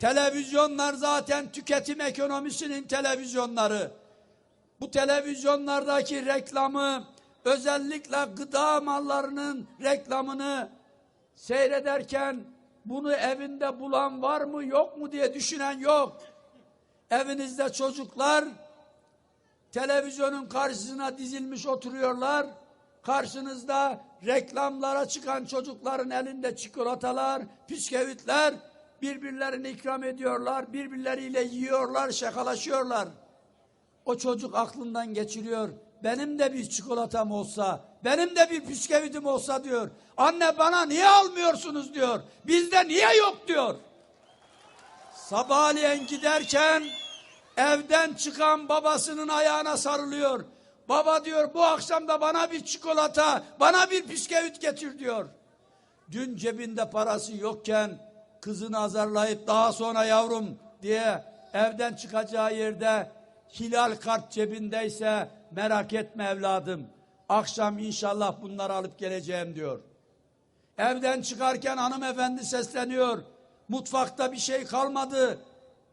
Televizyonlar zaten tüketim ekonomisinin televizyonları. Bu televizyonlardaki reklamı özellikle gıda mallarının reklamını seyrederken bunu evinde bulan var mı yok mu diye düşünen yok. Evinizde çocuklar televizyonun karşısına dizilmiş oturuyorlar. Karşınızda reklamlara çıkan çocukların elinde çikolatalar, bisküvitler birbirlerine ikram ediyorlar, birbirleriyle yiyorlar, şakalaşıyorlar. O çocuk aklından geçiriyor. Benim de bir çikolatam olsa, benim de bir bisküvitim olsa diyor. Anne bana niye almıyorsunuz diyor. Bizde niye yok diyor. Sabahleyin giderken evden çıkan babasının ayağına sarılıyor. Baba diyor bu akşam da bana bir çikolata, bana bir bisküvit getir diyor. Dün cebinde parası yokken kızını azarlayıp daha sonra yavrum diye evden çıkacağı yerde hilal kart cebindeyse merak etme evladım. Akşam inşallah bunları alıp geleceğim diyor. Evden çıkarken hanımefendi sesleniyor. Mutfakta bir şey kalmadı.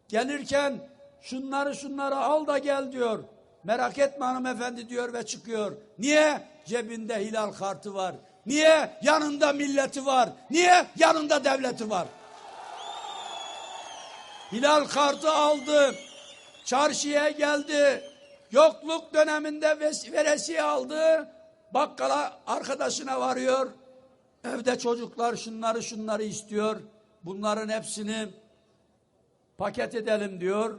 Gelirken şunları şunları al da gel diyor. Merak etme hanımefendi diyor ve çıkıyor. Niye? Cebinde hilal kartı var. Niye? Yanında milleti var. Niye? Yanında devleti var. Hilal kartı aldı. Çarşıya geldi. Yokluk döneminde veresiye aldı. Bakkala arkadaşına varıyor. Evde çocuklar şunları şunları istiyor. Bunların hepsini paket edelim diyor.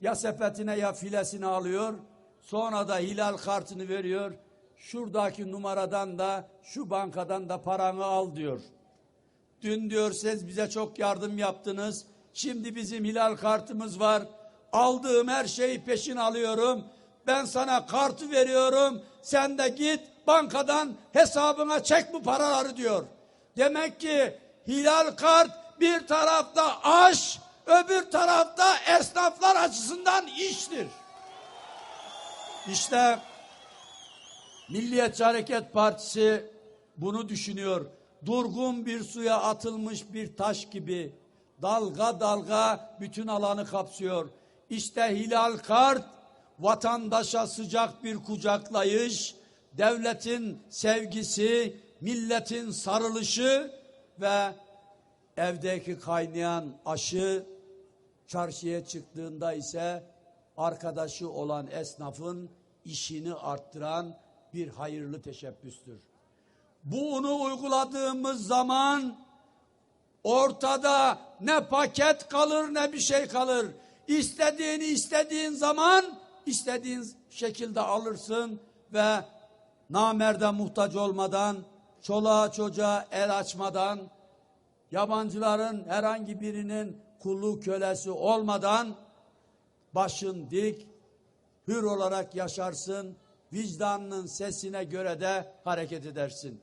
Ya sepetine ya filesine alıyor. Sonra da hilal kartını veriyor. Şuradaki numaradan da şu bankadan da paranı al diyor. Dün diyor siz bize çok yardım yaptınız. Şimdi bizim hilal kartımız var. Aldığım her şeyi peşin alıyorum. Ben sana kartı veriyorum. Sen de git bankadan hesabına çek bu paraları diyor. Demek ki hilal kart bir tarafta aş, öbür tarafta esnaflar açısından iştir. İşte Milliyetçi Hareket Partisi bunu düşünüyor. Durgun bir suya atılmış bir taş gibi dalga dalga bütün alanı kapsıyor. İşte Hilal Kart vatandaşa sıcak bir kucaklayış, devletin sevgisi, milletin sarılışı ve evdeki kaynayan aşı çarşıya çıktığında ise arkadaşı olan esnafın işini arttıran bir hayırlı teşebbüstür. Bunu uyguladığımız zaman ortada ne paket kalır ne bir şey kalır. İstediğini istediğin zaman istediğin şekilde alırsın ve namerde muhtaç olmadan, çoluğa çocuğa el açmadan, yabancıların herhangi birinin kulu kölesi olmadan başın dik, hür olarak yaşarsın, vicdanının sesine göre de hareket edersin.